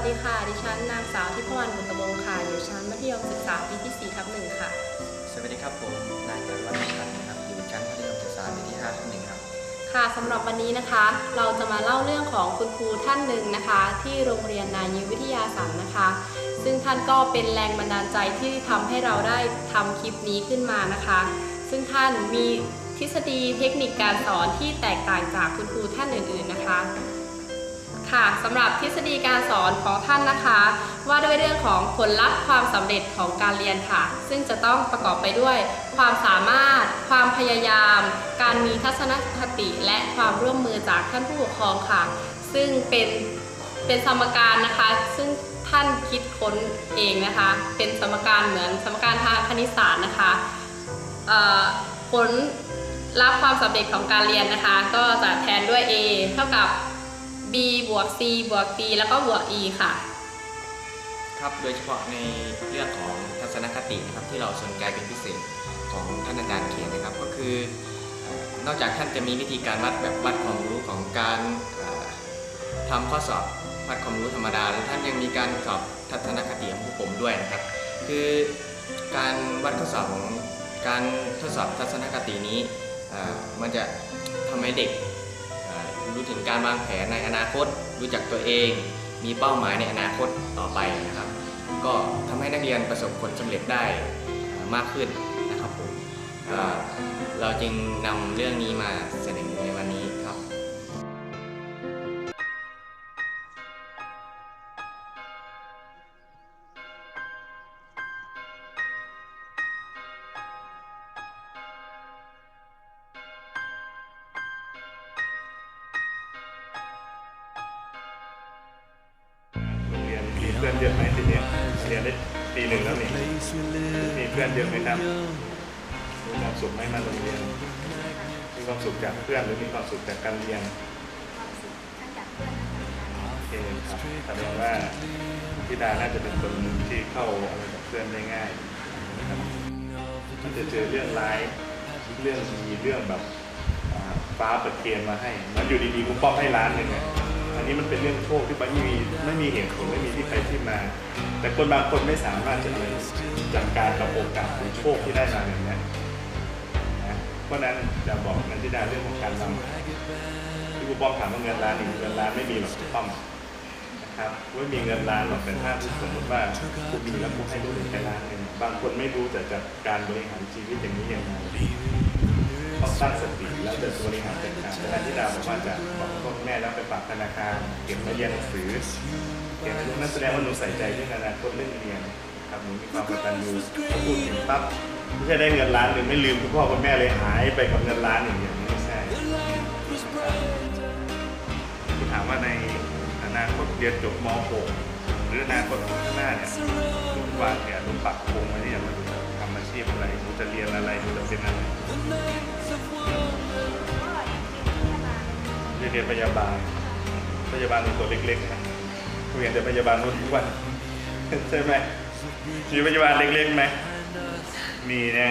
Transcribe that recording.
สดีค่ะ ดิฉันนางสาวทิพวรรณบุตรวงศ์ค่ะ อยู่ชั้นมัธยมศึกษาปีที่ 4 ทับหนึ่งค่ะ สวัสดีครับผม นายกรวัฒน์ชันนะครับ อยู่ชั้นมัธยมศึกษาปีที่5ทับหนึ่งครับ ค่ะสำหรับวันนี้นะคะ เราจะมาเล่าเรื่องของคุณครูท่านหนึ่งนะคะ ที่โรงเรียนนายีวิทยาสันนะคะ ซึ่งท่านก็เป็นแรงบันดาลใจที่ทำให้เราได้ทำคลิปนี้ขึ้นมานะคะ ซึ่งท่านมีทฤษฎีเทคนิคการสอนที่แตกต่างจากคุณครูท่านอื่น ๆ นะคะ ค่ะสำหรับทฤษฎีการสอนของท่านนะคะ ว่าด้วยเรื่องของผลลัพธ์ความสำเร็จของการเรียนค่ะ ซึ่งจะต้องประกอบไปด้วย ความสามารถ ความพยายาม การมีทัศนคติและความร่วมมือจากท่านผู้ปกครองค่ะ ซึ่งเป็นเป็นสมการนะคะ ซึ่งท่านคิดค้นเองนะคะ เป็นสมการเหมือนสมการทางคณิตศาสตร์นะคะผลลัพธ์ความสำเร็จของการเรียนนะคะ ก็จะแทนด้วย A เท่ากับ b บวก c บวก d แล้วก็บวก e ค่ะ ครับโดยเฉพาะในเรื่องของทัศนคตินะครับที่เราสนใจเป็นพิเศษของท่านอาจารย์เขียนนะครับ ก็คือนอกจากท่านจะมีวิธีการวัดแบบวัดความรู้ของการเอ่อทำข้อสอบวัดความรู้ธรรมดาแล้วท่านยังมีการสอบทัศนคติของพวกผมด้วยนะครับ คือการวัดข้อสอบของการทดสอบทัศนคตินี้มันจะทำให้เด็ก รู้ถึงการวางแผนในอนาคต รู้จักตัวเอง มีเป้าหมายในอนาคตต่อไปนะครับ ก็ทำให้นักเรียนประสบผลสำเร็จได้มากขึ้นนะครับผมเอ่อเราจึงนำเรื่องนี้มา อนเยอะไหมที่เนี่ยเรียนได้ปีหนึ่งแล้วนี่มีเพื่อนเยอะไหมครับมีความสุขไหมมาโรงเรียนมีความสุขจากเพื่อนหรือมีความสุขจากการเรียนโอเคครับแสดงว่าพี่ดาน่าจะเป็นคนที่เข้าอะไรกับเพื่อนได้ง่ายนะครับมันจะเจอเรื่องร้ายเรื่องดีเรื่องแบบฟ้าเปิดเกมมาให้ มันอยู่ดีๆคุณป้อมให้ร้านหนึ่งไง อันนี้มันเป็นเรื่องโชคที่ไม่มีไม่มีเหตุผลไม่มีที่ไปที่มา แต่คนบางคนไม่สามารถจะเลยจัดการกับโอกาสหรือโชคที่ได้มาอย่างนี้นะเพราะนั้นจะบอกนันทิดาเรื่องของการวางแผนที่ครูป้อมถามว่าเงินล้านหนึ่งเงินล้านไม่มีหรอกครูป้อมนะครับไม่มีเงินล้านหรอกแต่ถ้าสมมติว่าคุณมีแล้วคุณให้รู้ถึงแค่ล้านหนึ่งบางคนไม่รู้จะจัดการบริหารชีวิตอย่างนี้ย่างไร ต้องตั้งสติแล้วจะบริหารจัดการเวลาที่ดาวบอกว่าจะบอกพ่อแม่แล้วไปฝากธนาคารเก็บเรียนหนังสือเก็บมาเรียนนั่นแสดงว่าหนูใส่ใจเรื่องอนาคตเรื่องเรียนครับหนูมีความกตัญญูพอพูดถึงปั๊บไม่ใช่ได้เงินล้านหรือไม่ลืมคุณพ่อคุณแม่เลยหายไปกับเงินล้านอย่างเดียไม่ใช่คุณถามว่าในอนาคตเรียนจบม .6 หรืออนาคตข้างหน้าเนี่ยหนูวางแผนหนูปักธงไว้หรือยังว่าหนูจะทำอาชีพอะไรหนูจะเรียนอะไรหนูจะเป็นอะไร เรียนพยาบาล พยาบาลเป็นตัวเล็กๆนะเรียนแต่พยาบาลรุ่นทุกวันใช่ไหมมีพยาบาลเล็กๆไหมมีนะ